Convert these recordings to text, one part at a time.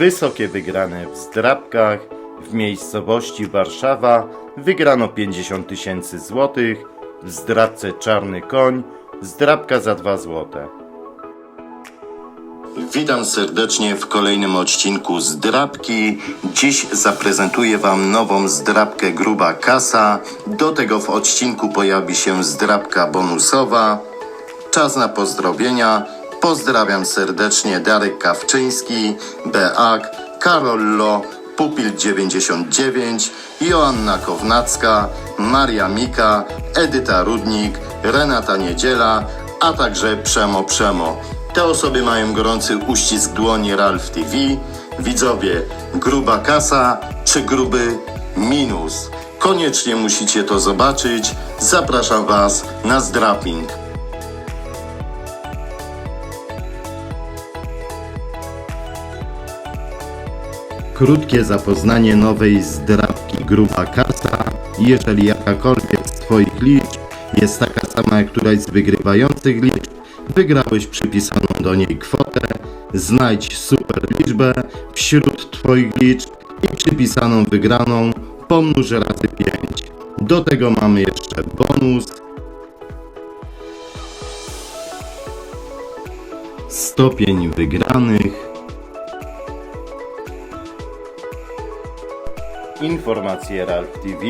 Wysokie wygrane w zdrabkach w miejscowości Warszawa wygrano 50 tysięcy złotych, w zdrabce Czarny Koń zdrabka za 2 złote. Witam serdecznie w kolejnym odcinku Zdrabki. Dziś zaprezentuję Wam nową zdrabkę Gruba Kasa. Do tego w odcinku pojawi się zdrabka bonusowa. Czas na pozdrowienia. Pozdrawiam serdecznie Darek Kawczyński, Beak, Karollo, Pupil 99, Joanna Kownacka, Maria Mika, Edyta Rudnik, Renata Niedziela, a także Przemo Przemo. Te osoby mają gorący uścisk dłoni Ralf TV. Widzowie, gruba kasa czy gruby minus? Koniecznie musicie to zobaczyć. Zapraszam Was na zdraping. Krótkie zapoznanie nowej zdrabki gruba kasa. Jeżeli jakakolwiek z Twoich liczb jest taka sama jak któraś z wygrywających liczb, wygrałeś przypisaną do niej kwotę, znajdź super liczbę wśród Twoich liczb i przypisaną wygraną pomnóż razy 5. Do tego mamy jeszcze bonus. Stopień wygranych. Informacje Ralf TV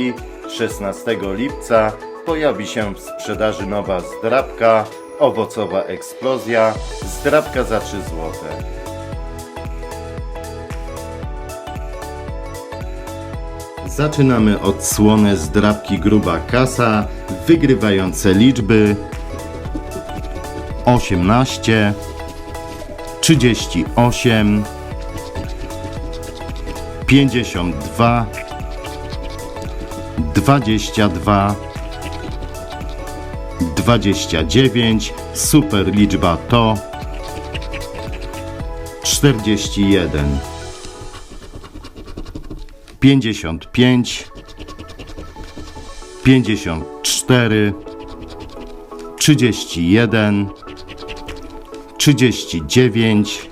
16 lipca pojawi się w sprzedaży nowa zdrabka owocowa eksplozja. Zdrabka za 3 zł. Zaczynamy odsłonę zdrabki gruba kasa wygrywające liczby 18 38 52 22 29 super liczba to 41 55 54 31 39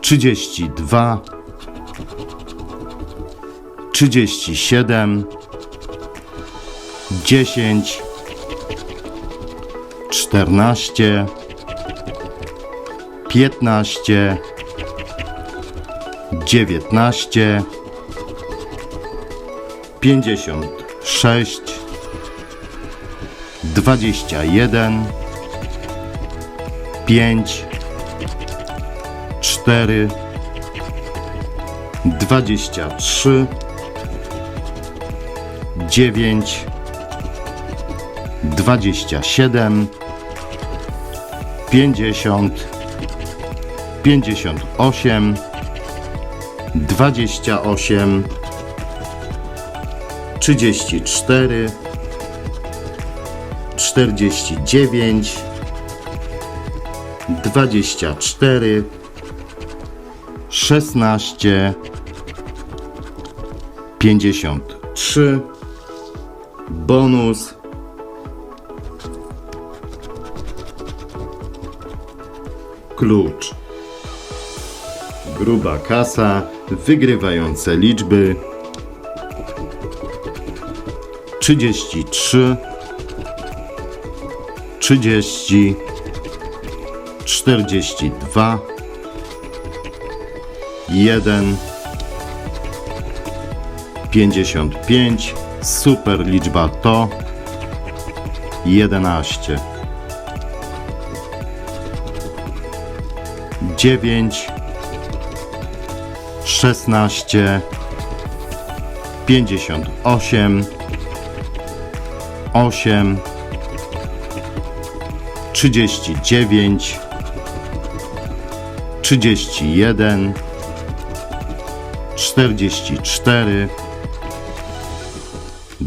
32 37 10 14 15 19 56 21 5 4 23 9 27 50 58 28 34 49 24 16 53 bonus. Klucz. Gruba kasa wygrywające liczby. 33 30 42 1 55 super liczba to 11 9 16 58 8 39 31 44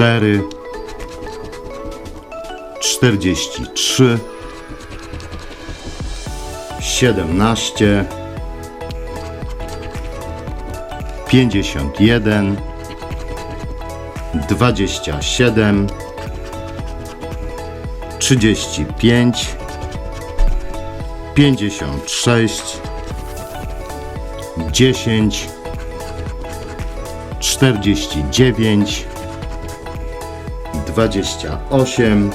cztery, czterdzieści trzy, siedemnaście, pięćdziesiąt jeden, dwadzieścia siedem, trzydzieści pięć, pięćdziesiąt sześć, dziesięć, czterdzieści dziewięć, dwadzieścia osiem,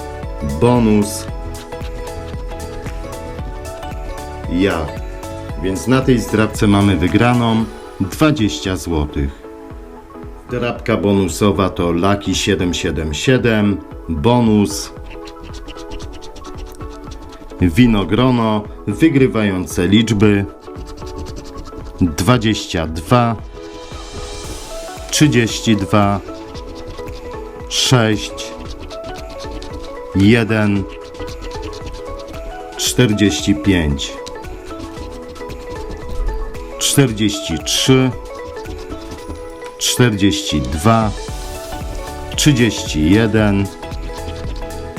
bonus. Ja. Więc na tej zdrabce mamy wygraną 20 zł. Drabka bonusowa to Lucky 777, bonus. Winogrono, wygrywające liczby 22, 32, 6, 1, 45, 43, 42, 31,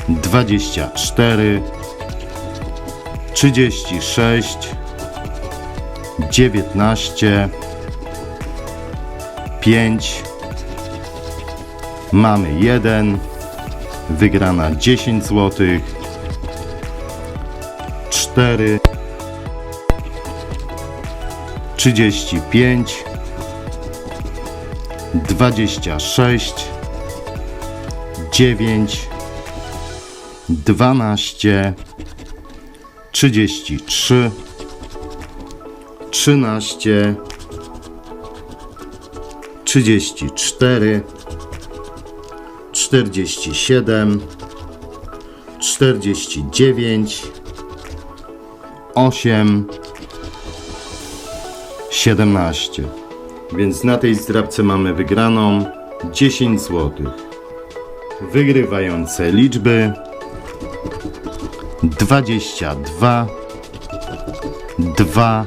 24, 36, 19, 5, mamy 1, wygrana 10 zł, 4, 35, 26, 9, 12, 33, 13, 34, 47, 49, 8, 17. Więc na tej zdrabce mamy wygraną 10 zł. Wygrywające liczby 22, 2,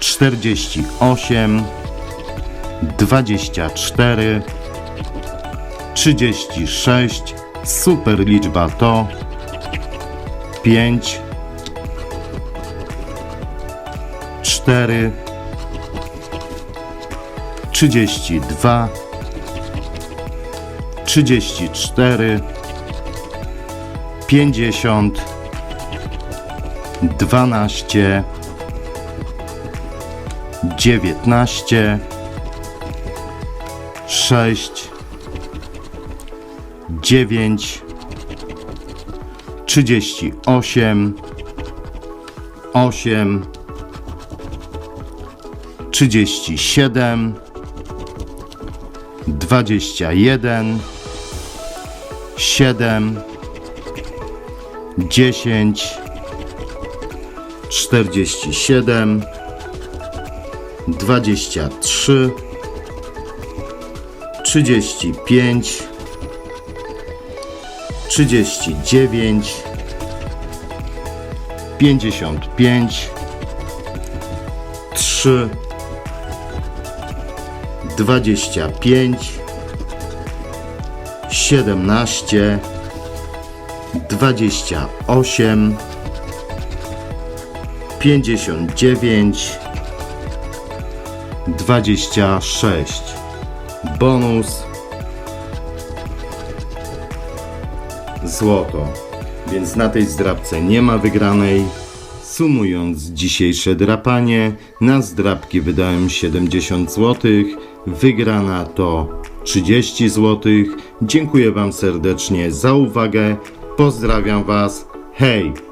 48, 24, 36. Super liczba to 5, 4, 32, 34, 50, 12, 19, 6, 9, 38, 8, 37, 21, 7, 10, 47, 23, 35, 39, 55, 3, 25, 17, 28, 59, 26. Bonus złoto. Więc na tej zdrabce nie ma wygranej. Sumując dzisiejsze drapanie, na zdrabki wydałem 70 zł, wygrana to 30 zł. Dziękuję Wam serdecznie za uwagę. Pozdrawiam Was. Hej!